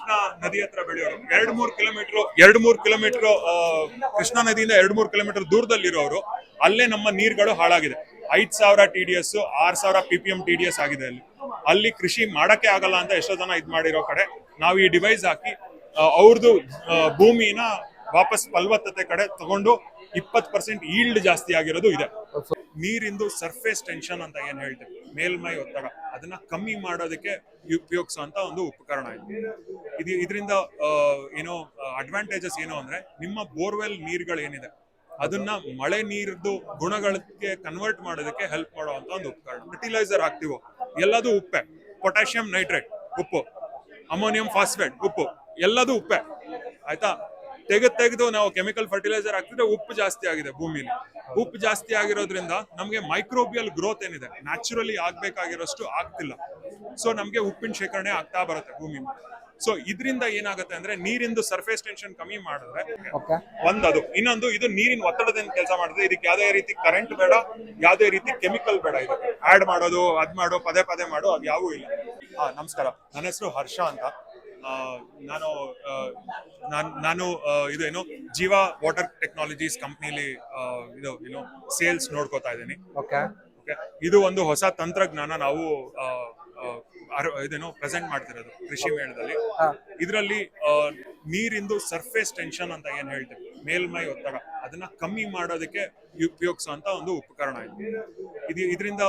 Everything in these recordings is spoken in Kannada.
ಕೃಷ್ಣಾ ನದಿ ಹತ್ರ ಬೆಳೆಯೋರು. ಎರಡ್ ಮೂರ್ ಕಿಲೋಮೀಟರ್, ಎರಡ್ ಮೂರ್ ಕಿಲೋಮೀಟರ್ ಕೃಷ್ಣಾ ನದಿಯಿಂದ ಎರಡ್ ಮೂರ್ ಕಿಲೋಮೀಟರ್ ದೂರದಲ್ಲಿರೋರು. ಅಲ್ಲೇ ನಮ್ಮ ನೀರ್ಗಳು ಹಾಳಾಗಿದೆ. ಐದ್ ಸಾವಿರ ಟಿ ಡಿ ಎಸ್, ಆರ್ ಸಾವಿರ P P M T D S ಆಗಿದೆ ಅಲ್ಲಿ. ಅಲ್ಲಿ ಕೃಷಿ ಮಾಡಕ್ಕೆ ಆಗಲ್ಲ ಅಂತ ಎಷ್ಟೋ ಜನ ಇದ್ ಮಾಡಿರೋ ಕಡೆ. ನಾವು ಈ ಡಿವೈಸ್ ಹಾಕಿ ಅವ್ರದ್ದು ಭೂಮಿನ ವಾಪಸ್ ಫಲವತ್ತತೆ ಕಡೆ ತಗೊಂಡು ಇಪ್ಪತ್ತು ಪರ್ಸೆಂಟ್ ಈಲ್ಡ್ ಜಾಸ್ತಿ ಆಗಿರೋದು ಇದೆ. ನೀರಿಂದು ಸರ್ಫೇಸ್ ಟೆನ್ಷನ್ ಅಂತ ಏನ್ ಹೇಳ್ತೀವಿ ಮೇಲ್ಮೈ ಒತ್ತಡ. ಅದನ್ನ ಕಮ್ಮಿ ಮಾಡೋದಕ್ಕೆ ಉಪಯೋಗಿಸುವಂತ ಒಂದು ಉಪಕರಣ ಇದು. ಇದು ಇದರಿಂದ ಏನು ಅಡ್ವಾಂಟೇಜಸ್ ಏನು ಅಂದ್ರೆ ನಿಮ್ಮ ಬೋರ್ವೆಲ್ ನೀರುಗಳು ಏನಿದೆ, ಅದನ್ನ ಮಳೆ ನೀರ್ದು ಗುಣಗಳಿಗೆ ಕನ್ವರ್ಟ್ ಮಾಡೋದಕ್ಕೆ ಹೆಲ್ಪ್ ಮಾಡುವಂತ ಒಂದು ಉಪಕರಣ. ಫರ್ಟಿಲೈಸರ್ ಹಾಕ್ತಿವೋ, ಎಲ್ಲದೂ ಉಪ್ಪೆ. ಪೊಟ್ಯಾಷಿಯಂ ನೈಟ್ರೇಟ್ ಉಪ್ಪು. ಅಮೋನಿಯಂ ಫಾಸ್ಫೇಟ್ ಉಪ್ಪು. ಎಲ್ಲದೂ ಉಪ್ಪೆ. ಆಯ್ತಾ? ತೆಗೆದು ತೆಗೆದು ನಾವು ಕೆಮಿಕಲ್ ಫರ್ಟಿಲೈಸರ್ ಹಾಕಿದ್ರೆ ಉಪ್ಪು ಜಾಸ್ತಿ ಆಗಿದೆ ಭೂಮಿಲಿ. ಉಪ್ಪು ಜಾಸ್ತಿ ಆಗಿರೋದ್ರಿಂದ ನಮಗೆ ಮೈಕ್ರೋಬಿಯಲ್ ಗ್ರೋತ್ ಏನಿದೆ ನ್ಯಾಚುರಲಿ ಆಗ್ಬೇಕಾಗಿರೋಷ್ಟು ಆಗ್ತಿಲ್ಲ. ಸೊ ನಮಗೆ ಉಪ್ಪಿನ ಶೇಖರಣೆ ಆಗ್ತಾ ಬರುತ್ತೆ ಭೂಮಿ ಸೊ ಇದರಿಂದ ಏನಾಗುತ್ತೆ ಅಂದ್ರೆ ನೀರಿಂದು ಸರ್ಫೇಸ್ ಟೆನ್ಷನ್ ಕಮ್ಮಿ ಮಾಡಿದ್ರೆ ಒಂದದು ಇನ್ನೊಂದು ಇದು ನೀರಿನ ಒತ್ತಡದಿಂದ ಕೆಲಸ ಮಾಡುತ್ತೆ ಇದಕ್ಕೆ ಯಾವುದೇ ರೀತಿ ಕರೆಂಟ್ ಬೇಡ ಯಾವುದೇ ರೀತಿ ಕೆಮಿಕಲ್ ಬೇಡ ಇದು. ಆಡ್ ಮಾಡೋದು ಅದ್ ಮಾಡೋ ಪದೇ ಪದೇ ಮಾಡೋ ಅದು ಯಾವೂ ಇಲ್ಲ. ಹಾ ನಮಸ್ಕಾರ. ನನ್ನ ಹೆಸರು ಹರ್ಷ ಅಂತ. ನಾನು ಆ, ನಾನ್- ಇದು ಏನು ಜೀವ ವಾಟರ್ ಟೆಕ್ನಾಲಜೀಸ್ ಕಂಪ್ನಿಲಿ ಇದು ಏನು ಸೇಲ್ಸ್ ನೋಡ್ಕೋತಾ ಇದ್ದೀನಿ. ಓಕೆ. ಓಕೆ. ಇದು ಒಂದು ಹೊಸ ತಂತ್ರಜ್ಞಾನ ನಾವು ಇದೇನು ಪ್ರೆಸೆಂಟ್ ಮಾಡ್ತಿರೋದು ಕೃಷಿ ಮೇಳದಲ್ಲಿ. ಇದರಲ್ಲಿ ನೀರಿಂದು ಸರ್ಫೇಸ್ ಟೆನ್ಷನ್ ಅಂತ ಏನ್ ಹೇಳ್ತೀವಿ ಮೇಲ್ಮೈ ಒತ್ತಡ ಅದನ್ನ ಕಮ್ಮಿ ಮಾಡೋದಕ್ಕೆ ಉಪಯೋಗಿಸುವಂತ ಒಂದು ಉಪಕರಣ ಇದು. ಇದು ಇದರಿಂದ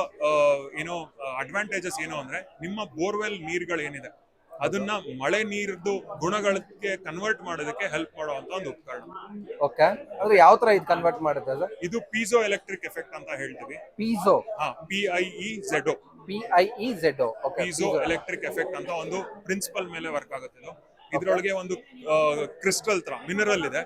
ಏನೋ ಅಡ್ವಾಂಟೇಜಸ್ ಏನು ಅಂದ್ರೆ ನಿಮ್ಮ ಬೋರ್ವೆಲ್ ನೀರುಗಳು ಏನಿದೆ ಅದನ್ನ ಮಳೆ ನೀರ್ದು ಗುಣಗಳಿಗೆ ಕನ್ವರ್ಟ್ ಮಾಡೋದಕ್ಕೆ ಹೆಲ್ಪ್ ಮಾಡುವಂತ ಒಂದು ಉಪಕರಣ. ಓಕೆ ಅಂದ್ರೆ ಯಾವ ತರ ಇದು ಕನ್ವರ್ಟ್ ಮಾಡುತ್ತೆ ಸರ್ ಇದು ಪೀಸೋ ಎಲೆಕ್ಟ್ರಿಕ್ ಎಫೆಕ್ಟ್ ಅಂತ ಹೇಳ್ತೀವಿ. ಪೀಸೋ ಹಾ P I E Z P I E Z okay piezo electric effect ಅಂತ ಒಂದು ಪ್ರಿನ್ಸಿಪಲ್ ಮೇಲೆ ವರ್ಕ್ ಆಗುತ್ತೆ ಇದು. ಇದ್ರೊಳಗೆ ಒಂದು ಕ್ರಿಸ್ಟಲ್ ತರ ಮಿನರಲ್ ಇದೆ.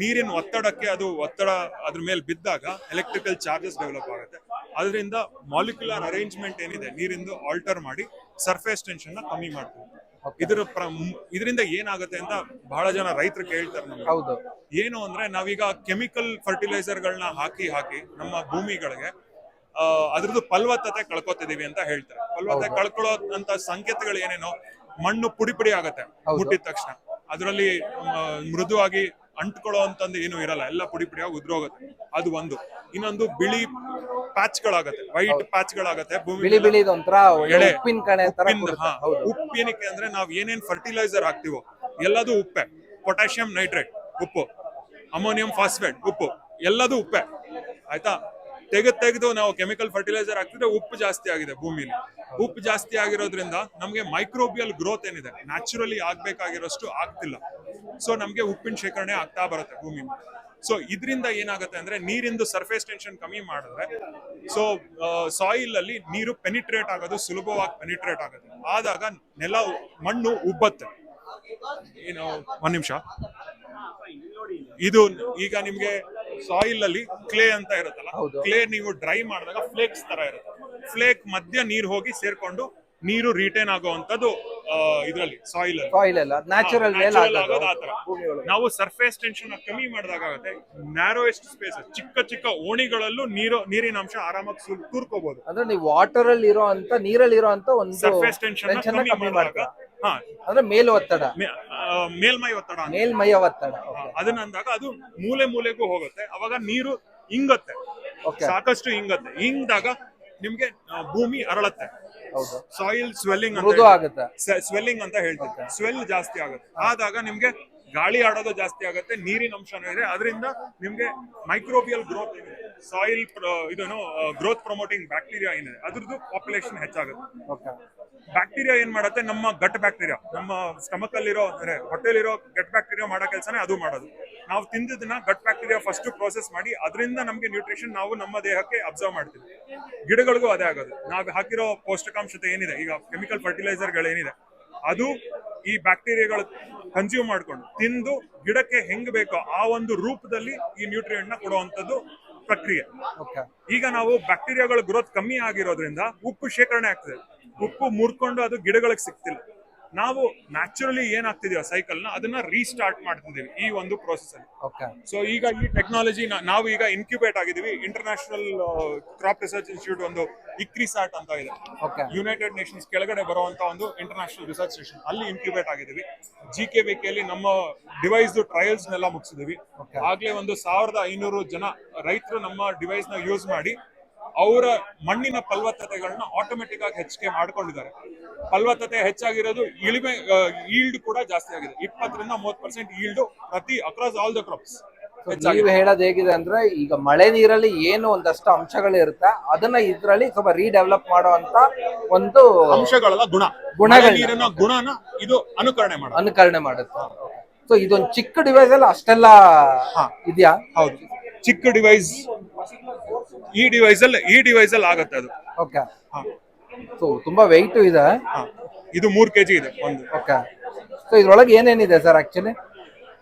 ನೀರಿನ ಒತ್ತಡಕ್ಕೆ ಅದು ಒತ್ತಡ ಅದ್ರ ಮೇಲೆ ಬಿದ್ದಾಗ ಎಲೆಕ್ಟ್ರಿಕಲ್ ಚಾರ್ಜಸ್ ಡೆವಲಪ್ ಆಗುತ್ತೆ. ಅದರಿಂದ ಮಾಲಿಕ್ಯುಲರ್ ಅರೇಂಜ್ಮೆಂಟ್ ಏನಿದೆ ನೀರಿಂದು ಆಲ್ಟರ್ ಮಾಡಿ ಸರ್ಫೇಸ್ ಟೆನ್ಷನ್ನ ಕಮ್ಮಿ ಮಾಡ್ತೀವಿ. ಇದರ ಇದರಿಂದ ಏನಾಗುತ್ತೆ ಅಂತ ಬಹಳ ಜನ ರೈತರು ಕೇಳ್ತಾರೆ ನಮ್ಗೆ. ಹೌದು. ಏನು ಅಂದ್ರೆ ನಾವೀಗ ಕೆಮಿಕಲ್ ಫರ್ಟಿಲೈಸರ್ ಗಳನ್ನ ಹಾಕಿ ಹಾಕಿ ನಮ್ಮ ಭೂಮಿಗಳಿಗೆ ಅದ್ರದ್ದು ಫಲವತ್ತತೆ ಕಳ್ಕೊತಿದೀವಿ ಅಂತ ಹೇಳ್ತಾರೆ. ಫಲವತ್ತತೆ. ಕಳ್ಕೊಳ್ಳೋ ಅಂತ ಸಂಕೇತಗಳು ಏನೇನೋ ಮಣ್ಣು ಪುಡಿ ಪುಡಿ ಆಗತ್ತೆ ಹುಟ್ಟಿದ ಮುಟ್ಟಿದ ತಕ್ಷಣ. ಅದರಲ್ಲಿ ಮೃದುವಾಗಿ ಅಂಟ್ಕೊಳ್ಳೋ ಅಂತಂದು ಏನು ಇರಲ್ಲ. ಎಲ್ಲ ಪುಡಿ ಪುಡಿಯಾಗಿ ಉದ್ರೋಗುತ್ತೆ. ಅದು ಒಂದು. ಇನ್ನೊಂದು ಬಿಳಿ ಪ್ಯಾಚ್ಗಳಾಗತ್ತೆ. ವೈಟ್ ಪ್ಯಾಚ್ಗಳಾಗತ್ತೆ. ಗಳಾಗತ್ತೆ ಬಿಳಿ ಬಿಳಿ ಎಳೆ. ಅಂದ್ರೆ ನಾವ್ ಏನೇನ್ ಫರ್ಟಿಲೈಸರ್ ಹಾಕ್ತಿವೋ ಎಲ್ಲದು ಉಪ್ಪೆ. ಪೊಟ್ಯಾಷಿಯಂ ನೈಟ್ರೇಟ್ ಉಪ್ಪು. ಅಮೋನಿಯಂ ಫಾಸ್ಫೇಟ್ ಉಪ್ಪು. ಎಲ್ಲದು ಉಪ್ಪೆ. ಆಯ್ತಾ? ತೆಗೆದು ತೆಗೆದು ನಾವು ಕೆಮಿಕಲ್ ಫರ್ಟಿಲೈಸರ್ ಹಾಕ್ತಿದ್ರೆ ಉಪ್ಪು ಜಾಸ್ತಿ ಆಗಿದೆ ಭೂಮಿಲಿ. ಉಪ್ಪು ಜಾಸ್ತಿ ಆಗಿರೋದ್ರಿಂದ ನಮಗೆ ಮೈಕ್ರೋಬಿಯಲ್ ಗ್ರೋತ್ ಏನಿದೆ ನ್ಯಾಚುರಲಿ ಆಗಬೇಕಾಗಿರೋಷ್ಟು ಆಗ್ತಿಲ್ಲ. ಸೊ ನಮಗೆ ಉಪ್ಪಿನ ಶೇಖರಣೆ ಆಗ್ತಾ ಬರುತ್ತೆ ಭೂಮಿ ಸೊ ಇದರಿಂದ ಏನಾಗುತ್ತೆ ಅಂದ್ರೆ ನೀರಿಂದು ಸರ್ಫೇಸ್ ಟೆನ್ಷನ್ ಕಮ್ಮಿ ಮಾಡಿದ್ರೆ ಸೊ ಸಾಯಿಲ್ ಅಲ್ಲಿ ನೀರು ಪೆನಿಟ್ರೇಟ್ ಆಗೋದು ಸುಲಭವಾಗಿ ಪೆನಿಟ್ರೇಟ್ ಆಗುತ್ತೆ ಆದಾಗ ನೆಲ ಮಣ್ಣು ಉಬ್ಬತ್ತೆ. ಏನು ಒಂದು ನಿಮಿಷ. ಇದು ಈಗ ನಿಮ್ಗೆ ಸಾಯಿಲ್ ಅಲ್ಲಿ ಕ್ಲೇ ಅಂತ ಇರುತ್ತಲ್ಲ ಕ್ಲೇ ನೀವು ಡ್ರೈ ಮಾಡಿದಾಗ ಫ್ಲೇಕ್ಸ್ ತರ ಇರುತ್ತೆ. ಫ್ಲೇಕ್ ಮಧ್ಯ ನೀರು ಹೋಗಿ ಸೇರ್ಕೊಂಡು ನೀರು ರಿಟೈನ್ ಆಗುವಂತದ್ದು ಇದರಲ್ಲಿ ಸಾಯಿಲ್ ಅಲ್ಲಿ. ಸಾಯಿಲ್ ಎಲ್ಲ ನ್ಯಾಚುರಲ್. ನಾವು ಸರ್ಫೇಸ್ ಟೆನ್ಷನ್ ಕಮ್ಮಿ ಮಾಡಿದಾಗುತ್ತೆ ನ್ಯಾರೋಯೆಸ್ಟ್ ಸ್ಪೇಸ್ ಚಿಕ್ಕ ಚಿಕ್ಕ ಓಣಿಗಳಲ್ಲೂ ನೀರು ನೀರಿನ ಅಂಶ ಆರಾಮಾಗಿ ಸುಲ್ ತೂರ್ಕೋಬಹುದು ಅಂದ್ರೆ ನೀವು ವಾಟರ್ ಅಲ್ಲಿ ಇರೋ ಅಂತ ನೀರಲ್ಲಿ ಇರೋ ಅಂತ ಒಂದು ಸರ್ಫೇಸ್ ಟೆನ್ಷನ್ ಕಮ್ಮಿ ಮಾಡಿದಾಗ ಹಾ. ಅಂದ್ರೆ ಮೇಲ್ ಒತ್ತಡ. ಮೇಲ್ಮೈ ಒತ್ತಡ ಮೇಲ್ಮೈ ಮೇಲ್ಮೈಯ ಒತ್ತಡ ಅದನ್ನ ಅಂದಾಗ ಅದು ಮೂಲೆ ಮೂಲೆಗೂ ಹೋಗುತ್ತೆ. ಅವಾಗ ನೀರು ಇಂಗತ್ತೆ. ಓಕೆ ಸಾಕಷ್ಟು ಹಿಂಗತ್ತೆ ಇಂಗ್ದಾಗ ನಿಮ್ಗೆ ಭೂಮಿ ಅರಳತ್ತೆ. ಹೌದು. ಸಾಯಿಲ್ ಸ್ವೆಲ್ಲಿಂಗ್ ಆಗುತ್ತೆ. ಸ್ವೆಲ್ಲಿಂಗ್ ಅಂತ ಹೇಳ್ತೀವಿ ಸ್ವೆಲ್ ಜಾಸ್ತಿ ಆಗುತ್ತೆ. ಆದಾಗ ನಿಮ್ಗೆ ಗಾಳಿ ಆಡೋದು ಜಾಸ್ತಿ ಆಗುತ್ತೆ ನೀರಿನ ಅಂಶನೂ ಇದೆ. ಅದರಿಂದ ನಿಮ್ಗೆ ಮೈಕ್ರೋಬಿಯಲ್ ಗ್ರೋತ್ ಇದೆ. ಸಾಯಿಲ್ ಇದನ್ನು ಗ್ರೋತ್ ಪ್ರಮೋಟಿಂಗ್ ಬ್ಯಾಕ್ಟೀರಿಯಾ ಏನಿದೆ ಅದ್ರದ್ದು ಪಾಪ್ಯುಲೇಷನ್ ಹೆಚ್ಚಾಗುತ್ತೆ. ಬ್ಯಾಕ್ಟೀರಿಯಾ ಏನ್ ಮಾಡುತ್ತೆ? ನಮ್ಮ ಗಟ್ ಬ್ಯಾಕ್ಟೀರಿಯಾ ನಮ್ಮ ಸ್ಟಮಕ್ ಅಲ್ಲಿರೋ ಅಂದ್ರೆ ಹೊಟ್ಟೆಲಿರೋ ಗಟ್ ಬ್ಯಾಕ್ಟೀರಿಯಾ ಮಾಡೋ ಕೆಲಸನೇ ಅದು ಮಾಡೋದು. ನಾವು ತಿಂದಿದ್ದನ್ನ ಗಟ್ ಬ್ಯಾಕ್ಟೀರಿಯಾ ಫಸ್ಟ್ ಪ್ರೋಸೆಸ್ ಮಾಡಿ ಅದರಿಂದ ನಮಗೆ ನ್ಯೂಟ್ರಿಷನ್ ನಾವು ನಮ್ಮ ದೇಹಕ್ಕೆ ಅಬ್ಸರ್ವ್ ಮಾಡ್ತೀವಿ. ಗಿಡಗಳಿಗೂ ಅದೇ ಆಗೋದು. ನಾವು ಹಾಕಿರೋ ಪೌಷ್ಟಿಕಾಂಶತೆ ಏನಿದೆ ಈಗ ಕೆಮಿಕಲ್ ಫರ್ಟಿಲೈಸರ್ಗಳು ಏನಿದೆ ಅದು ಈ ಬ್ಯಾಕ್ಟೀರಿಯಾಗಳು ಕನ್ಸ್ಯೂಮ್ ಮಾಡ್ಕೊಂಡು ತಿಂದು ಗಿಡಕ್ಕೆ ಹೆಂಗ್ ಬೇಕೋ ಆ ಒಂದು ರೂಪದಲ್ಲಿ ಈ ನ್ಯೂಟ್ರಿಯೆಂಟ್ನ ಕೊಡುವಂತದ್ದು ಪ್ರಕ್ರಿಯೆ. ಓಕೆ ಈಗ ನಾವು ಬ್ಯಾಕ್ಟೀರಿಯಾಗಳ ಗ್ರೋತ್ ಕಮ್ಮಿ ಆಗಿರೋದ್ರಿಂದ ಉಪ್ಪು ಶೇಖರಣೆ ಆಗ್ತದೆ. ಉಪ್ಪು ಮುರ್ಕೊಂಡು ಅದು ಗಿಡಗಳಿಗೆ ಸಿಗ್ತಿಲ್ಲ. ನಾವು ನ್ಯಾಚುರಲಿ ಏನಾಗ್ತಿದೀವಿ ಸೈಕಲ್ನ ಅದನ್ನ ರೀಸ್ಟಾರ್ಟ್ ಮಾಡ್ತಿದ್ದೀವಿ ಈ ಒಂದು ಪ್ರೋಸೆಸ್ ಅಲ್ಲಿ. ಸೊ ಈಗ ಈ ಟೆಕ್ನಾಲಜಿ ನಾವು ಈಗ ಇನ್ಕ್ಯುಬೇಟ್ ಆಗಿದೀವಿ ಇಂಟರ್ನ್ಯಾಷನಲ್ ಕ್ರಾಪ್ ರಿಸರ್ಚ್ ಇನ್ಸ್ಟಿಟ್ಯೂಟ್ ಒಂದು ಇಕ್ರಿಸಾಟ್ ಅಂತ ಇದೆ. ಓಕೆ ಯುನೈಟೆಡ್ ನೇಷನ್ಸ್ ಕೆಳಗಡೆ ಬರುವಂತ ಒಂದು ಇಂಟರ್ನ್ಯಾಷನಲ್ ರಿಸರ್ಚ್ ಸ್ಟೇಷನ್ ಅಲ್ಲಿ ಇನ್ಕ್ಯುಬೇಟ್ ಆಗಿದೀವಿ ಜಿ ಕೆ ಅಲ್ಲಿ ನಮ್ಮ ಡಿವೈಸ್ ಟ್ರಯಲ್ಸ್ ನೆಲ್ಲ ಮುಗಿಸಿದೀವಿ ಆಗ್ಲೇ ಒಂದು ಸಾವಿರದ ಐನೂರು ಜನ ರೈತರು ನಮ್ಮ ಡಿವೈಸ್ನ ಯೂಸ್ ಮಾಡಿ ಅವರ ಮಣ್ಣಿನ ಫಲವತ್ತತೆಗಳನ್ನ ಆಟೋಮೆಟಿಕ್ ಆಗಿ ಹೆಚ್ಚಿಗೆ ಮಾಡ್ಕೊಂಡಿದ್ದಾರೆ. ಫಲವತ್ತತೆ ಹೆಚ್ಚಾಗಿರೋದು ಇಳಿಮೆ ಈಲ್ಡ್ ಕೂಡ ಜಾಸ್ತಿ ಆಗಿದೆ. ಇಪ್ಪತ್ತರಿಂದ ಮೂವತ್ತು ಪರ್ಸೆಂಟ್ ಈಲ್ಡ್ ಪ್ರತಿ ಅಕ್ರಾಸ್ ಆಲ್ ದ ಕ್ರಾಪ್ಸ್ ನೀವು ಹೇಳೋದು ಹೇಗಿದೆ ಅಂದ್ರೆ ಈಗ ಮಳೆ ನೀರಲ್ಲಿ ಏನು ಒಂದಷ್ಟು ಅಂಶಗಳು ಇರುತ್ತೆ ಅದನ್ನ ಇದ್ರಲ್ಲಿ ಸ್ವಲ್ಪ ರೀಡೆವಲಪ್ ಮಾಡುವಂತ ಒಂದು ಅಂಶಗಳಲ್ಲ ಗುಣ. ಗುಣಗಳ ನೀರಿನ ಗುಣನ ಇದು ಅನುಕರಣೆ ಮಾಡ ಅನುಕರಣೆ ಮಾಡುತ್ತೆ. ಸೊ ಇದೊಂದು ಚಿಕ್ಕ ಡಿವೈಸ್ ಅಲ್ಲಿ ಅಷ್ಟೆಲ್ಲ ಇದೆಯಾ? ಹೌದು. ಚಿಕ್ಕ ಡಿವೈಸ್ ಈ ಡಿವೈಸ್ ಅಲ್ಲಿ ಈ ಡಿವೈಸ್ ಅಲ್ಲಿ ಆಗುತ್ತೆ ಅದು. ಓಕೆ ಹಾ, ಸೊ ತುಂಬಾ ವೆಯ್ಟ್ ಇದೆ. ಇದು ಮೂರ್ ಕೆಜಿ ಇದೆ ಒಂದು. ಓಕೆ ಸೊ ಇದ್ರೊಳಗೆ ಏನೇನಿದೆ ಸರ್ ಆಕ್ಚುಲಿ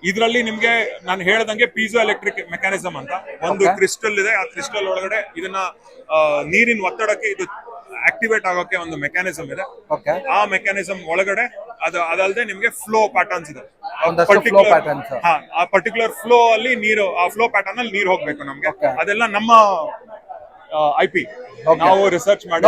ಇದರಲ್ಲಿ ನಿಮ್ಗೆ ನಾನು ಹೇಳ್ದಂಗೆ ಪೀಸೋ ಎಲೆಕ್ಟ್ರಿಕ್ ಮೆಕ್ಯಾನಿಸಮ್ ಅಂತ. ಒಂದು. ಕ್ರಿಸ್ಟಲ್ ಇದೆ ಆ ಕ್ರಿಸ್ಟಲ್ ಒಳಗಡೆ ಇದನ್ನ ಆ, ನೀರಿನ ಒತ್ತಡಕ್ಕೆ ಇದು ಆಕ್ಟಿವೇಟ್ ಆಗೋಕೆ ಒಂದು ಮೆಕ್ಯಾನಿಸಮ್ ಇದೆ. ಓಕೆ ಆ ಮೆಕ್ಯಾನಿಸಮ್ ಒಳಗಡೆ ಅದು ಅದಲ್ಲದೆ ನಿಮ್ಗೆ ಫ್ಲೋ ಪ್ಯಾಟರ್ನ್ಸ್ ಇದೆ. ಒಂದಷ್ಟು flow. ಹಾ ಆ ಪರ್ಟಿಕ್ಯುಲರ್ ಫ್ಲೋ ಅಲ್ಲಿ ನೀರು ಆ ಫ್ಲೋ ಪ್ಯಾಟರ್ನ್ ಅಲ್ಲಿ ನೀರು ಹೋಗ್ಬೇಕು ನಮ್ಗೆ. ಅದೆಲ್ಲ ನಮ್ಮ ಐ ಪಿ ನಾವು ರಿಸರ್ಚ್ ಮಾಡಿ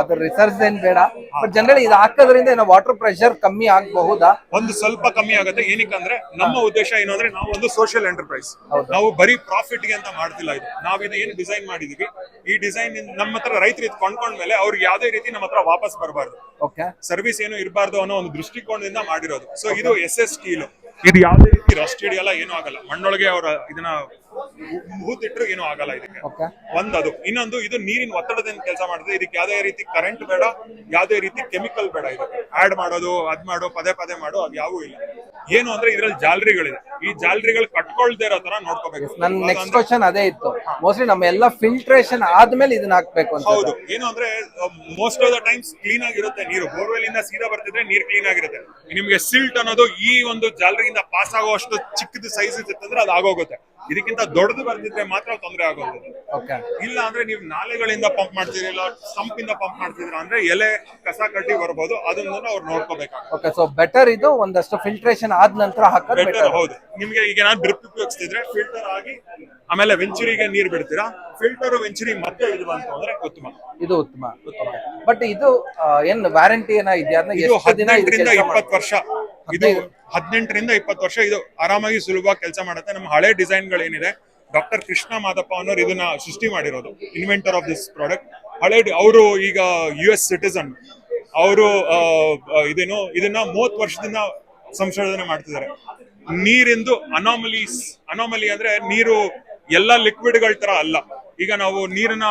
ಅದ್ರ ರಿಸರ್ಚ್ ಏನ್ ಬೇಡ. ಬಟ್ ಜನರಲಿ ಇದು ಹಾಕೋದ್ರಿಂದ ಏನೋ ವಾಟರ್ ಪ್ರೆಷರ್ ಕಮ್ಮಿ ಆಗಬಹುದಾ? ಒಂದು ಸ್ವಲ್ಪ ಕಮ್ಮಿ ಆಗುತ್ತೆ. ಏನಕ್ಕಂದ್ರೆ ನಮ್ಮ ಉದ್ದೇಶ ಏನು ಅಂದ್ರೆ ನಾವು ಒಂದು ಸೋಷಿಯಲ್ ಎಂಟರ್ಪ್ರೈಸ್ ನಾವು ಬರೀ ಪ್ರಾಫಿಟ್ಗೆ ಅಂತ ಮಾಡ್ತಿಲ್ಲ ಇದು. ನಾವ್ ಇದು ಏನು ಡಿಸೈನ್ ಮಾಡಿದೀವಿ. ಈ ಡಿಸೈನ್ ನಮ್ಮ ಹತ್ರ ರೈತರು ಇದು ಕೊಂಡ್ಕೊಂಡ್ಮೇಲೆ ಅವ್ರಿಗೆ ಯಾವ್ದೇ ರೀತಿ ನಮ್ಮ ಹತ್ರ ವಾಪಸ್ ಬರಬಾರ್ದು. ಓಕೆ ಸರ್ವಿಸ್ ಏನು ಇರಬಾರ್ದು ಅನ್ನೋ ಒಂದು ದೃಷ್ಟಿಕೋನದಿಂದ ಮಾಡಿರೋದು. ಸೊ ಇದು ಎಸ್ ಎಸ್ ಸ್ಟೀಲ್ ಇದು ಯಾವುದೇ ರೀತಿ ರಸ್ಟ್ ಹಿಡಿಯಲ್ಲ ಏನೂ ಆಗಲ್ಲ. ಮಣ್ಣೊಳಗೆ ಅವರ ಇದನ್ನ ಹೂತಿಟ್ರು ಏನೂ ಆಗಲ್ಲ ಇದಕ್ಕೆ. ಒಂದದು. ಇನ್ನೊಂದು ಇದು ನೀರಿನ ಒತ್ತಡದಿಂದ ಕೆಲಸ ಮಾಡುತ್ತೆ ಇದಕ್ಕೆ ಯಾವುದೇ ರೀತಿ ಕರೆಂಟ್ ಬೇಡ ಯಾವುದೇ ರೀತಿ ಕೆಮಿಕಲ್ ಬೇಡ ಇದು. ಆಡ್ ಮಾಡೋದು ಅದ್ ಮಾಡೋ ಪದೇ ಪದೇ ಮಾಡೋ ಅದು ಯಾವೂ ಇಲ್ಲ. ಏನು ಅಂದ್ರೆ ಇದ್ರಲ್ಲಿ ಜಾಲರಿಗಳಿದೆ. ಈ ಜಾಲರಿಗಳು ಕಟ್ಕೊಳ್ದೇ ಇರೋ ತರ ನೋಡ್ಕೋಬೇಕು. ನನ್ನ ನೆಕ್ಸ್ಟ್ ಕ್ವಶನ್ ಅದೇ ಇತ್ತು. ಮೋಸ್ಟ್ಲಿ ನಮ್ಮ ಎಲ್ಲ ಫಿಲ್ಟ್ರೇಷನ್ ಆದ್ಮೇಲೆ ಇದನ್ನ ಹಾಕ್ಬೇಕು ಅಂತ ಹೌದು. ಏನು ಅಂದ್ರೆ most of the times clean ಆಗಿರುತ್ತೆ ನೀರು. ಬೋರ್ವೆಲ್ ಇಂದ ಸೀದಾ ಬರ್ತಿದ್ರೆ ನೀರು ಕ್ಲೀನ್ ಆಗಿರುತ್ತೆ. ನಿಮ್ಗೆ ಸಿಲ್ಟ್ ಅನ್ನೋದು ಈ ಒಂದು ಜಾಲರಿಯಿಂದ ಪಾಸ್ ಆಗುವಷ್ಟು ಚಿಕ್ಕದ ಸೈಜ್ ಇರ್ತಂದ್ರೆ ಅದು ಆಗೋಗುತ್ತೆ. ಇದಕ್ಕಿಂತ ದೊಡ್ಡದು ಬರ್ದಿದ್ರೆ ಮಾತ್ರ ತೊಂದರೆ ಆಗೋದು. ಓಕೆ. ಇಲ್ಲ ಅಂದ್ರೆ ನೀವು ನಾಲೆಗಳಿಂದ ಪಂಪ್ ಮಾಡ್ತಿರಲಿಲ್ಲ ಸಂಪಿಂದ ಪಂಪ್ ಮಾಡ್ತಿದ್ರ ಅಂದ್ರೆ ಎಲೆ ಕಸ ಕಡ್ಡಿ ಬರ್ಬೋದು ಅದನ್ನ ಅವ್ರು ನೋಡ್ಕೋಬೇಕಾಗುತ್ತೆ. ಓಕೆ ಸೊ ಬೆಟರ್ ಇದು ಒಂದಷ್ಟು ಫಿಲ್ಟ್ರೇಷನ್ ಆದ ನಂತರ ಹಾಕೋದು ಬೆಟರ್ ಬೆಟರ್ ಹೌದು. ನಿಮ್ಗೆ ಈಗ ನಾನು ಡ್ರಿಪ್ ಉಪಯೋಗಿಸ್ತಿದ್ರೆ ಫಿಲ್ಟರ್ ಆಗಿ ಆಮೇಲೆ ವೆಂಚುರಿಗೆ ನೀರ್ ಬಿಡ್ತೀರಾ? ಫಿಲ್ಟರ್ ವೆಂಚುರಿ ಮತ್ತೆ ಇದು ಬಂತು ಅಂದ್ರೆ ಉತ್ತಮ. ಇದು ಉತ್ತಮ. ಬಟ್ ಇದು ಏನ್ ವ್ಯಾರಂಟಿ ಏನ ಇದೆಯಾ? ಅಂದ್ರೆ ಇದು ಎಷ್ಟು ದಿನ ಇದು ಹದಿನೆಂಟರಿಂದ ಕೆಲ್ಸ ಇಪ್ಪತ್ತು ವರ್ಷ. ಇದು. ಹದಿನೆಂಟರಿಂದ ಇಪ್ಪತ್ತು ವರ್ಷ ಇದು ಆರಾಮಾಗಿ ಸುಲಭವಾಗಿ ಕೆಲಸ ಮಾಡುತ್ತೆ. ನಮ್ಮ ಹಳೆ ಡಿಸೈನ್ ಏನಿದೆ ಡಾಕ್ಟರ್ ಕೃಷ್ಣ ಮಾದಪ್ಪ ಅನ್ನೋರು ಇದನ್ನ ಸೃಷ್ಟಿ ಮಾಡಿರೋದು ಇನ್ವೆಂಟರ್ ಆಫ್ ದಿಸ್ ಪ್ರಾಡಕ್ಟ್ ಹಳೆ ಅವರು ಈಗ ಯು ಎಸ್ ಸಿಟಿಸನ್ ಅವರು ಇದೇನು, ಇದನ್ನ ಮೂವತ್ತು ವರ್ಷದಿಂದ ಸಂಶೋಧನೆ ಮಾಡ್ತಿದ್ದಾರೆ. ನೀರಿಂದು ಅನಾಮಲೀಸ್ ಅನಾಮಲಿ ಅಂದ್ರೆ ನೀರು ಎಲ್ಲ ಲಿಕ್ವಿಡ್ಗಳ ತರ ಅಲ್ಲ. ಈಗ ನಾವು ನೀರನ್ನ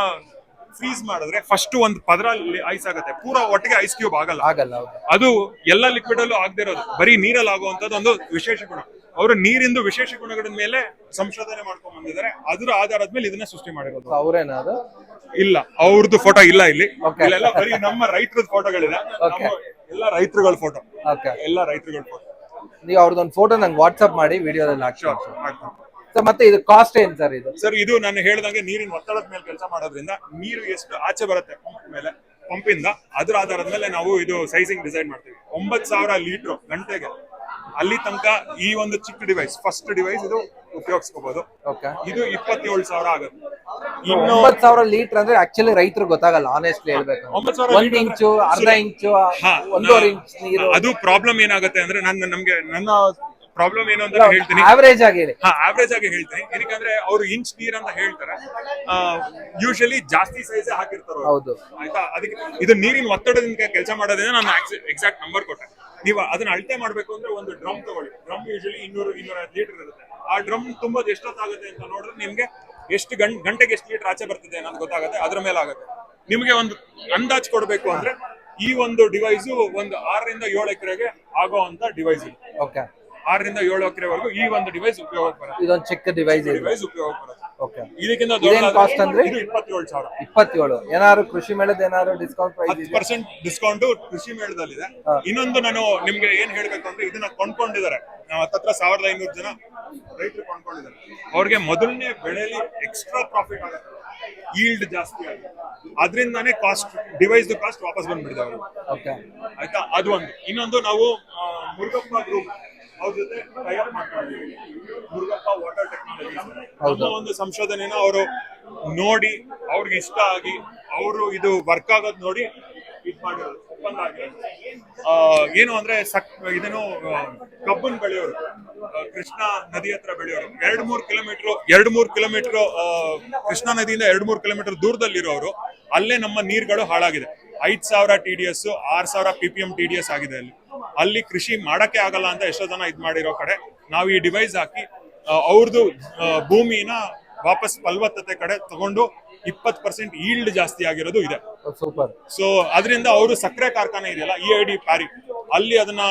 ಫ್ರೀಸ್ ಮಾಡಿದ್ರೆ ಫಸ್ಟ್ ಒಂದು ಪದರ ಐಸ್ ಆಗುತ್ತೆ. ಪೂರ ಒಟ್ಟಿಗೆ ಐಸ್ ಕ್ಯೂಬ್ ಆಗಲ್ಲ. ಆಗಲ್ಲ ಹೌದು. ಅದು ಎಲ್ಲ ಲಿಕ್ವಿಡ್ ಅಲ್ಲೂ ಆಗದೆ ಇರೋದು. ಬರೀ ನೀರಲ್ಲಿ ಆಗುವಂತದ್ದು ಒಂದು ವಿಶೇಷ ಗುಣ. ಅವರು ನೀರಿಂದು ವಿಶೇಷ ಗುಣಗಳ ಮೇಲೆ ಸಂಶೋಧನೆ ಮಾಡ್ಕೊಂಡ್ ಬಂದಿದ್ದಾರೆ. ಅದರ ಆಧಾರದ ಮೇಲೆ ಇದನ್ನ ಸೃಷ್ಟಿ ಮಾಡಿರೋದು. ಅವ್ರೇನಾದ್ರು ಅದು? ಇಲ್ಲ ಅವ್ರದ್ದು ಫೋಟೋ ಇಲ್ಲ ಇಲ್ಲಿ. Okay. ಇಲ್ಲೆಲ್ಲ ಬರೀ ನಮ್ಮ ರೈತರ ಫೋಟೋಗಳಿದೆ Okay. ನಮ್ಮ ಎಲ್ಲ ರೈತರುಗಳ ಫೋಟೋ ಓಕೆ ಎಲ್ಲ ರೈತರುಗಳ ಫೋಟೋ ನೀವು ಅವ್ರದ್ದೊಂದು ಫೋಟೋ ನಂಗೆ ವಾಟ್ಸ್ಆಪ್ ಮಾಡಿ ವಿಡಿಯೋದಲ್ಲಿ ಹಾಕಿ ಮತ್ತೆ ಇದು ಕಾಸ್ಟ್ ಏನ್ ಸರ್ ಇದು? ಸರ್ ಇದು ನಾನು ಹೇಳ್ದಂಗೆ ನೀರಿನ ಒತ್ತಡದ ಮೇಲೆ ಕೆಲಸ ಮಾಡೋದ್ರಿಂದ ನೀರು ಎಷ್ಟು ಆಚೆ ಬರುತ್ತೆ ಪಂಪ್ ಮೇಲೆ ಪಂಪಿಂದ ಅದ್ರ ಆಧಾರದ ಮೇಲೆ ನಾವು ಇದು ಸೈಜಿಂಗ್ ಡಿಸೈಡ್ ಮಾಡ್ತೀವಿ. ಒಂಬತ್ ಸಾವಿರ ಲೀಟರ್ ಗಂಟೆಗೆ. ಅಲ್ಲಿ ತನಕ ಈ ಒಂದು ಚಿಕ್ಕ ಡಿವೈಸ್ ಫಸ್ಟ್ ಡಿವೈಸ್ ಇದು ಉಪಯೋಗಿಸ್ಕೋಬಹುದು ಓಕೆ ಇದು ಇಪ್ಪತ್ತೇಳು ಸಾವಿರ ಆಗುತ್ತೆ. ಇನ್ನು ಒಂಬತ್ ಸಾವಿರ ಲೀಟರ್ ಅಂದ್ರೆ ಆಕ್ಚುಲಿ ರೈತರು ಗೊತ್ತಾಗಲ್ಲ ಆನೆಸ್ಟ್ಲಿ ಹೇಳ್ಬೇಕು. ಒಂಬತ್ತು ಸಾವಿರ ಒಂದ್ liter ಇಂಚು ಅರ್ಧ. ಇಂಚು ಹಾ, ಒಂದೂವರೆ ಇಂಚ್ ನೀರು. ಅದು ಪ್ರಾಬ್ಲಮ್ ಏನಾಗುತ್ತೆ ಅಂದ್ರೆ ನನ್ನ ನಮ್ಗೆ ನನ್ನ ಪ್ರಾಬ್ಲಮ್ ಏನು ಅಂತ ಹೇಳ್ತೀನಿ. ಆವರೇಜ್ ಆಗಿ ಹೇಳಿ. ಹಾ ಆವ್ರೇಜ್ ಆಗಿ ಹೇಳ್ತೀನಿ. ಏನಕ್ಕೆ ಅವ್ರು ಇಂಚ್ ನೀರ್ ಅಂತ ಹೇಳ್ತಾರೆ. ಯೂಶಲಿ ಜಾಸ್ತಿ ಸೈಜ್ ಹಾಕಿರ್ತಾರೆ ಹೌದು. ಆಯ್ತಾ? ಅದಕ್ಕೆ ಇದು ನೀರಿನ ಒತ್ತಡದಿಂದ ಕೆಲಸ ಮಾಡೋದೇ ನಾನು ಎಕ್ಸಾಕ್ಟ್ ನಂಬರ್ ಕೊಟ್ಟೆ. ನೀವು ಅದನ್ನ ಅಳತೆ ಮಾಡ್ಬೇಕು ಅಂದ್ರೆ ಒಂದು ಡ್ರಮ್ ತಗೊಳ್ಳಿ. ಡ್ರಮ್ ಯೂಶಲಿ ಇನ್ನೂರು ಇನ್ನೂರ ಲೀಟರ್ ಇರುತ್ತೆ. ಆ ಡ್ರಮ್ ತುಂಬಾ ಎಷ್ಟೊತ್ತಾಗುತ್ತೆ ಅಂತ ನೋಡಿದ್ರೆ ನಿಮ್ಗೆ ಎಷ್ಟು ಗಂಟೆ ಗಂಟೆಗೆ ಎಷ್ಟು ಲೀಟರ್ ಆಚೆ ಬರ್ತಿದೆ ಅನ್ನೋದು ಗೊತ್ತಾಗುತ್ತೆ. ಅದ್ರ ಮೇಲೆ ಆಗುತ್ತೆ. ನಿಮಗೆ ಒಂದು ಅಂದಾಜ್ ಕೊಡ್ಬೇಕು ಅಂದ್ರೆ ಈ ಒಂದು ಡಿವೈಸ್ ಒಂದು ಆರರಿಂದ ಏಳು ಎಕರೆಗೆ ಆಗೋ ಅಂತ ಡಿವೈಸ್ ಓಕೆ ಆರರಿಂದ ಏಳು ಎಕರೆವರೆಗೂ ಈ ಒಂದು ಡಿವೈಸ್ ಉಪಯೋಗ ಬರುತ್ತೆ. ಇದೊಂದು ಚಿಕ್ಕ ಡಿವೈಸ್ ಇದೆ. ಡಿವೈಸ್ ಉಪಯೋಗ ಬರುತ್ತೆ. ಓಕೆ ಇದಕ್ಕಿಂತ ಇದೇನ್ cost ಅಂದ್ರೆ? ಇದು ಇಪ್ಪತ್ತೇಳು ಸಾವಿರ. ಇಪ್ಪತ್ತೇಳು. ಏನಾದ್ರು ಕೃಷಿ ಮೇಳದ ಏನಾದ್ರು ಡಿಸ್ಕೌಂಟ್ ಪ್ರೈಸ್ ಹತ್ತು ಇದೆ ಪರ್ಸೆಂಟ್ ಡಿಸ್ಕೌಂಟ್ ಕೃಷಿ ಮೇಳದಲ್ಲಿದೆ. ಇನ್ನೊಂದು ನಾನು ನಿಮ್ಗೆ ಏನ್ ಹೇಳ್ಬೇಕು ಅಂದ್ರೆ ಇದನ್ನ ಕೊಂಡ್ಕೊಂಡಿದ್ದಾರೆ. ನಾವು ಹತ್ತತ್ರ ಸಾವಿರದ ಐನೂರು ಜನ ರೈತರು ಕೊಂಡ್ಕೊಂಡಿದ್ದಾರೆ. ಅವ್ರಿಗೆ ಮೊದಲನೇ ಬೆಳೆಯಲ್ಲಿ ಎಕ್ಸ್ಟ್ರಾ ಪ್ರಾಫಿಟ್ ಆಗುತ್ತೆ. ಈಲ್ಡ್ ಜಾಸ್ತಿ ಆಗುತ್ತೆ. ಅದರಿಂದಾನೇ ಕಾಸ್ಟ್ ಡಿವೈಸ್ ಕಾಸ್ಟ್ ವಾಪಸ್ ಬಂದ್ಬಿಡಿದೆ ಅವರು ಓಕೆ ಆಯ್ತಾ? ಅದು ಒಂದು. ಇನ್ನೊಂದು ನಾವು ಆ, ಮುರುಗಪ್ಪ ಗ್ರೂಪ್ ಅವ್ರ ಜೊತೆ ಟೈಅಪ್ ಮಾಡ್ಕೊಂಡಿದ್ದೀವಿ. ಮುರುಗಪ್ಪ ವಾಟರ್ ಟೆಕ್ನಾಲಜಿ ಹೌದು. ಒಂದು ಸಂಶೋಧನೆನ ಅವರು ನೋಡಿ ಅವ್ರಿಗೆ ಇಷ್ಟ ಆಗಿ ಅವರು ಇದು ವರ್ಕ್ ಆಗೋದ್ ನೋಡಿ ಇದ್ ಮಾಡಿರೋದು. ಒಪ್ಪಂದ ಆಗಿರೋದು. ಆ, ಏನು ಅಂದ್ರೆ ಸಕ್ ಇದನ್ನು ಕಬ್ಬನ್ ಬೆಳೆಯೋರು ಕೃಷ್ಣಾ ಕೃಷ್ಣ ನದಿ ಹತ್ರ ಬೆಳೆಯೋರು. ಎರಡ್ ಮೂರ್ ಕಿಲೋಮೀಟರ್ ಎರಡ್ ಮೂರ್ ಕಿಲೋಮೀಟರ್ ಕೃಷ್ಣಾ ನದಿಯಿಂದ ಎರಡ್ ಮೂರ್ ಕಿಲೋಮೀಟರ್ ದೂರದಲ್ಲಿರೋರು ಅಲ್ಲೇ ನಮ್ಮ ನೀರ್ಗಳು ಹಾಳಾಗಿದೆ. ಐದ್ ಸಾವಿರ ಟಿ ಡಿ ಎಸ್ ಆರ್ ಸಾವಿರ P P M T D S ಆಗಿದೆ ಅಲ್ಲಿ. ಅಲ್ಲಿ ಕೃಷಿ ಮಾಡಕ್ಕೆ ಆಗಲ್ಲ ಅಂತ ಎಷ್ಟೋ ಜನ ಇದ್ ಮಾಡಿರೋ ಕಡೆ ನಾವು ಈ ಡಿವೈಸ್ ಹಾಕಿ ಅವ್ರದ್ದು ಭೂಮಿನ ವಾಪಸ್ ಫಲವತ್ತತೆ ಕಡೆ ತಗೊಂಡು ಇಪ್ಪತ್ತು ಪರ್ಸೆಂಟ್ ಈಲ್ಡ್ ಜಾಸ್ತಿ ಆಗಿರೋದು ಇದೆ. ಸೂಪರ್. ಸೊ ಅದರಿಂದ ಅವರು ಸಕ್ಕರೆ ಕಾರ್ಖಾನೆ ಇದೆಯಲ್ಲ ಇ ಐ ಡಿ ಪ್ಯಾರಿ ಅಲ್ಲಿ ಅದನ್ನ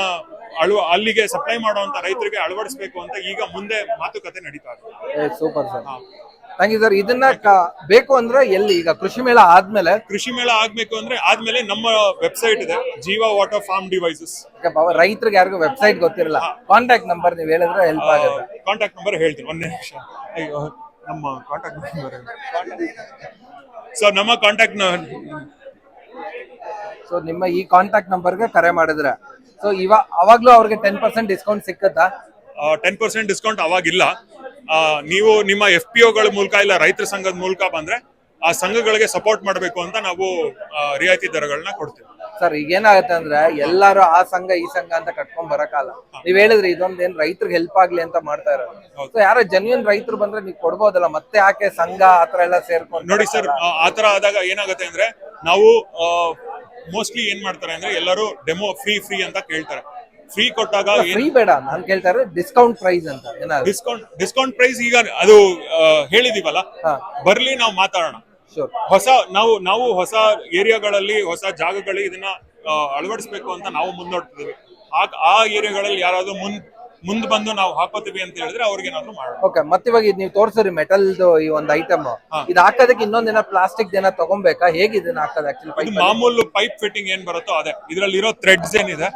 ಅಳವ ಅಲ್ಲಿಗೆ ಸಪ್ಲೈ ಮಾಡುವಂತ ರೈತರಿಗೆ ಅಳವಡಿಸಬೇಕು ಅಂತ ಈಗ ಮುಂದೆ ಮಾತುಕತೆ ನಡೀತಾ ಇದೆ. Super sir. Thank you sir ಇದನ್ನ ಕ- ಬೇಕು ಅಂದ್ರೆ ಎಲ್ಲಿ? ಈಗ ಕೃಷಿ ಮೇಳ ಆದ್ಮೇಲೆ ಕೃಷಿ ಮೇಳ ಆಗ್ಬೇಕು ಅಂದ್ರೆ ಆದ್ಮೇಲೆ ನಮ್ಮ ವೆಬ್ಸೈಟ್ ಇದೆ ಜೀವ ವಾಟರ್ ಫಾರ್ಮ್ ಡಿವೈಸಸ್ ಈಗ ಪಾಪ ರೈತರಿಗೆ ಯಾರಿಗೂ ವೆಬ್ಸೈಟ್ ಗೊತ್ತಿರಲ್ಲ ಕಾಂಟ್ಯಾಕ್ಟ್ ನಂಬರ್ ನೀವು ಹೇಳಿದ್ರೆ ಹೆಲ್ಪ್ ಆಗುತ್ತೆ. ಕಾಂಟ್ಯಾಕ್ಟ್ ನಂಬರ್ ಹೇಳ್ತೀನಿ ಒಂದೇ ನಿಮಿಷ. ಅಯ್ಯೋ, ನಮ್ಮ ಕಾಂಟ್ಯಾಕ್ಟ್ ನಂಬರ್ ಸೊ ನಮ್ಮ ಕಾಂಟ್ಯಾಕ್ಟ್ ಸೊ ನಿಮ್ಮ ಈ ಕಾಂಟ್ಯಾಕ್ಟ್ ನಂಬರ್ಗೆ ಕರೆ ಮಾಡಿದ್ರೆ. ಸೊ ಇವಾಗ ಅವಾಗ್ಲೂ ಅವ್ರಿಗೆ ಟೆನ್ ಪರ್ಸೆಂಟ್ ಡಿಸ್ಕೌಂಟ್ ಸಿಕ್ಕತ್ತಾ? ಟೆನ್ ಪರ್ಸೆಂಟ್ ಡಿಸ್ಕೌಂಟ್ ಅವಾಗಿಲ್ಲ. ನೀವು ನಿಮ್ಮ ಎಫ್ ಪಿ ಒಗಳ ಮೂಲಕ ಇಲ್ಲ ರೈತರ ಸಂಘದ ಮೂಲಕ ಬಂದ್ರೆ ಆ ಸಂಘಗಳಿಗೆ ಸಪೋರ್ಟ್ ಮಾಡಬೇಕು ಅಂತ ನಾವು ರಿಯಾಯಿತಿ ದರಗಳನ್ನ ಕೊಡ್ತೀವಿ. ಸರ್ ಈಗ ಏನಾಗುತ್ತೆ ಅಂದ್ರೆ ಎಲ್ಲಾರು ಆ ಸಂಘ ಈ ಸಂಘ ಅಂತ ಕಟ್ಕೊಂಡ್ ಬರಕಾಲ ನೀವ್ ಹೇಳಿದ್ರೆ ಇದೊಂದ್ ಏನ್ ರೈತರಿಗೆ ಹೆಲ್ಪ್ ಆಗ್ಲಿ ಅಂತ ಮಾಡ್ತಾ ಇರೋದು. ಸೊ ಯಾರೋ ಜನ್ಯೂನ್ ರೈತರು ಬಂದ್ರೆ ನೀವು ಕೊಡ್ಬೋದಲ್ಲ ಮತ್ತೆ ಯಾಕೆ ಸಂಘ ಆತರ ಎಲ್ಲ ಸೇರ್ಕೊಂಡು ನೋಡಿ ಸರ್ ಆತರ ಆದಾಗ ಏನಾಗುತ್ತೆ ಅಂದ್ರೆ ನಾವು ಮೋಸ್ಟ್ಲಿ ಏನ್ ಮಾಡ್ತಾರೆ ಅಂದ್ರೆ ಎಲ್ಲರೂ ಡೆಮೋ ಫ್ರೀ ಫ್ರೀ ಅಂತ ಕೇಳ್ತಾರೆ. ಫ್ರೀ ಕೊಟ್ಟಾಗ ಫ್ರೀ ಬೇಡ ನಾನು ಕೇಳ್ತಾ ಇರೋದು ಡಿಸ್ಕೌಂಟ್ ಪ್ರೈಸ್ ಅಂತ ಏನಾದ್ರು. ಡಿಸ್ಕೌಂಟ್ ಡಿಸ್ಕೌಂಟ್ ಪ್ರೈಸ್ ಈಗ ಅದು ಹೇಳಿದೀವಲ್ಲ? ಬರ್ಲಿ ನಾವು ಮಾತಾಡೋಣ. ಹೊಸ ನಾವು ನಾವು ಹೊಸ ಏರಿಯಾಗಳಲ್ಲಿ ಹೊಸ ಜಾಗಗಳಿಗೆ ಇದನ್ನ ಅಳವಡಿಸಬೇಕು ಅಂತ ನಾವು ಮುಂದೋಡ್ತಿದ್ದೀವಿ ಆ ಆ ಏರಿಯಾಗಳಲ್ಲಿ ಯಾರಾದ್ರೂ ಮುಂದ್ ಮುಂದ್ ಬಂದು ನಾವು ಹಾಕೋತೀವಿ ಅಂತ ಹೇಳಿದ್ರೆ ಅವ್ರಿಗೇನಾದ್ರೂ ಮಾಡೋಣ. ಓಕೆ ಮತ್ತೆ ಇವಾಗ ಇದು ನೀವು ತೋರ್ಸ್ರಿ ಮೆಟಲ್ದು ಈ ಒಂದು ಐಟಮ್ ಇದು ಹಾಕೋದಕ್ಕೆ ಇನ್ನೊಂದಿನ ಪ್ಲಾಸ್ಟಿಕ್ ದಿನ ತಗೊಬೇಕಾ? ಹೇಗೆ ಇದನ್ನ ಹಾಕೋದು ಇದು ಆಕ್ಚುಲಿ ಮಾಮೂಲು ಪೈಪ್ ಫಿಟ್ಟಿಂಗ್ ಏನ್ ಬರುತ್ತೋ ಅದೇ. ಇದ್ರಲ್ಲಿ ಇರೋ ಥ್ರೆಡ್ಸ್ ಏನಿದೆ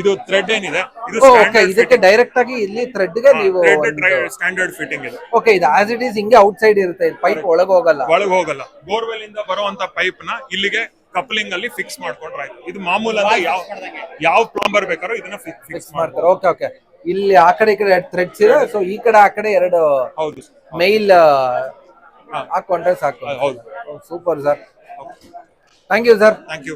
ಇದು ಥ್ರೆಡ್ ಏನಿದೆ? ಇದು ಓಕೆ ಇದಕ್ಕೆ ಡೈರೆಕ್ಟ್ ಆಗಿ ಇಲ್ಲಿ ಥ್ರೆಡ್ಗೆ ನೀವು ಸ್ಟ್ಯಾಂಡರ್ಡ್ ಫಿಟ್ಟಿಂಗ್ ಇದೆ. ಓಕೆ ಇದು ಆಸ್ ಇಟ್ ಈಸ್ ಹಿಂಗೆ ಔಟ್ ಸೈಡ್ ಇರುತ್ತೆ ಪೈಪ್ ಒಳಗೆ ಹೋಗಲ್ಲ. ಒಳಗೆ ಹೋಗಲ್ಲ. ಬೋರ್ವೆಲ್ ಇಂದ ಬರುವಂತ ಪೈಪ್ನ ಇಲ್ಲಿಗೆ ಕಪ್ಲಿಂಗ್ ಅಲ್ಲಿ ಫಿಕ್ಸ್ ಮಾಡ್ಕೊಂಡ್ರೆ ಆಯ್ತು. ಇದು ಮಾಮೂಲ್ ಅಂದ್ರೆ ಯಾವ ಯಾವ ಪ್ಲಂಬರ್ ಬೇಕಾದ್ರೂ ಇದನ್ನ ಫಿಕ್ಸ್ ಫಿಕ್ಸ್ ಮಾಡ್ತಾರೆ. ಓಕೆ ಓಕೆ ಇಲ್ಲಿ ಆ ಕಡೆ ಈ ಕಡೆ ಎರಡು ಥ್ರೆಡ್ಸ್ ಇದೆ. ಸೊ ಈ ಕಡೆ ಆ ಕಡೆ ಎರಡು ಹೌದು. ಮೈಲ್ ಹಾಕೊಂಡ್ರೆ ಸಾಕು. ಹೌದು. Super sir thank you sir thank you